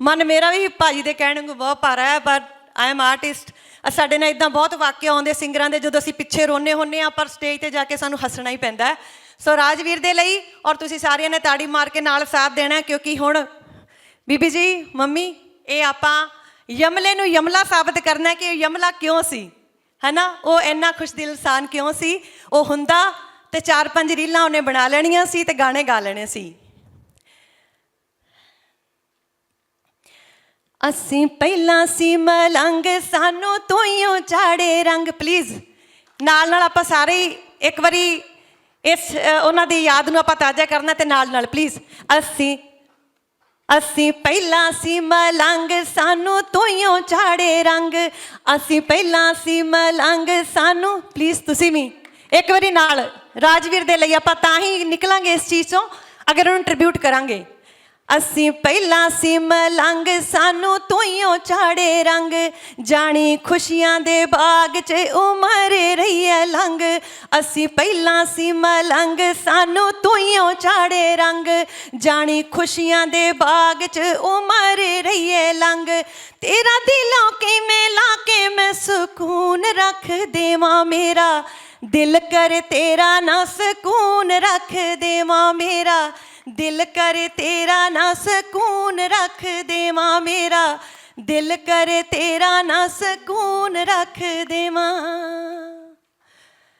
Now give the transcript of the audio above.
ਮਨ ਮੇਰਾ ਵੀ ਭਾਜੀ ਦੇ ਕਹਿਣ ਨੂੰ ਬਹੁਤ ਭਾਰਾ ਹੈ ਪਰ ਆਈ ਐਮ ਆਰਟਿਸਟ ਸਾਡੇ ਨਾਲ ਇਦਾਂ ਬਹੁਤ ਵਾਕਿਆ ਆਉਂਦੇ ਸਿੰਗਰਾਂ ਦੇ, ਜਦੋਂ ਅਸੀਂ ਪਿੱਛੇ ਰੋਨੇ ਹੁੰਨੇ ਆ ਪਰ ਸਟੇਜ ਤੇ ਜਾ ਕੇ ਸਾਨੂੰ ਹੱਸਣਾ ਹੀ ਪੈਂਦਾ ਸੋ ਰਾਜਵੀਰ ਦੇ ਲਈ, ਔਰ ਤੁਸੀਂ ਸਾਰਿਆਂ ਨੇ ਤਾੜੀ ਮਾਰ ਕੇ ਨਾਲ ਸਾਥ ਦੇਣਾ ਕਿਉਂਕਿ ਹੁਣ ਬੀਬੀ ਜੀ, ਮੰਮੀ, ਇਹ ਆਪਾਂ ਯਮਲੇ ਨੂੰ ਯਮਲਾ ਸਾਬਤ ਕਰਨਾ ਕਿ ਯਮਲਾ ਕਿਉਂ ਸੀ? ਹੈਨਾ? ਉਹ ਇੰਨਾ ਖੁਸ਼ਦਿਲ ਇਨਸਾਨ ਕਿਉਂ ਸੀ? ਉਹ ਹੁੰਦਾ ਤੇ ਚਾਰ ਪੰਜ ਰੀਲਾਂ ਉਹਨੇ ਬਣਾ ਲੈਣੀਆਂ ਸੀ ਤੇ ਗਾਣੇ ਗਾ ਲੈਣੇ ਸੀ। ਅਸੀਂ ਪਹਿਲਾਂ ਸੀ ਮਲੰਗ, ਸਾਨੂੰ ਤੋਈਓ ਚਾੜੇ ਰੰਗ। ਪਲੀਜ਼ ਨਾਲ ਨਾਲ ਆਪਾਂ ਸਾਰੇ ਇੱਕ ਵਾਰੀ ਇਸ ਉਹਨਾਂ ਦੀ ਯਾਦ ਨੂੰ ਆਪਾਂ ਤਾਜ਼ਾ ਕਰਨਾ ਤੇ ਨਾਲ ਨਾਲ ਪਲੀਜ਼ ਅਸੀਂ ਅਸੀਂ ਪਹਿਲਾਂ ਸੀ ਮਲੰਗ, ਸਾਨੂੰ ਤੋਈਓ ਚਾੜੇ ਰੰਗ। ਅਸੀਂ ਪਹਿਲਾਂ ਸੀ ਮਲੰਗ, ਸਾਨੂੰ ਪਲੀਜ਼ ਤੁਸੀਂ ਵੀ ਇੱਕ ਵਾਰੀ ਨਾਲ ਰਾਜਵੀਰ ਦੇ ਲਈ ਆਪਾਂ ਤਾਂ ਹੀ ਨਿਕਲਾਂਗੇ ਇਸ ਚੀਜ਼ ਤੋਂ, ਅਗਰ ਉਹਨੂੰ ਟ੍ਰਿਬਿਊਟ ਕਰਾਂਗੇ। ਅਸੀਂ ਪਹਿਲਾਂ ਸੀ ਮਲੰਗ ਸਾਨੂੰ ਤੋਈਓ ਝਾੜੇ ਰੰਗ। ਜਾਣੀ ਖੁਸ਼ੀਆਂ ਦੇ ਬਾਗ 'ਚ ਉਮਰ ਰਹੀ ਐ ਲੰਗ ਅਸੀਂ ਪਹਿਲਾਂ ਸੀ ਮਲੰਗ ਸਾਨੂੰ ਤੁਈਓ ਝਾੜੇ ਰੰਗ। ਜਾਣੀ ਖੁਸ਼ੀਆਂ ਦੇ ਬਾਗ 'ਚ ਉਮਰ ਰਹੀ ਐ ਲੰਗ ਤੇਰਾ ਦਿਲੋਂ ਕਿਵੇਂ ਲਾ ਕੇ ਮੈਂ ਸਕੂਨ ਰੱਖ ਦੇਵਾਂ ਮੇਰਾ? ਦਿਲ ਕਰ ਤੇਰਾ ਨਾ ਸਕੂਨ ਰੱਖ ਦੇਵਾਂ ਮੇਰਾ? ਦਿਲ ਕਰੇ ਤੇਰਾ ਨਾ ਸਕੂਨ ਰੱਖ ਦੇਵਾਂ ਮੇਰਾ। ਦਿਲ ਕਰੇ ਤੇਰਾ ਨਾ ਸਕੂਨ ਰੱਖ ਦੇਵਾਂ।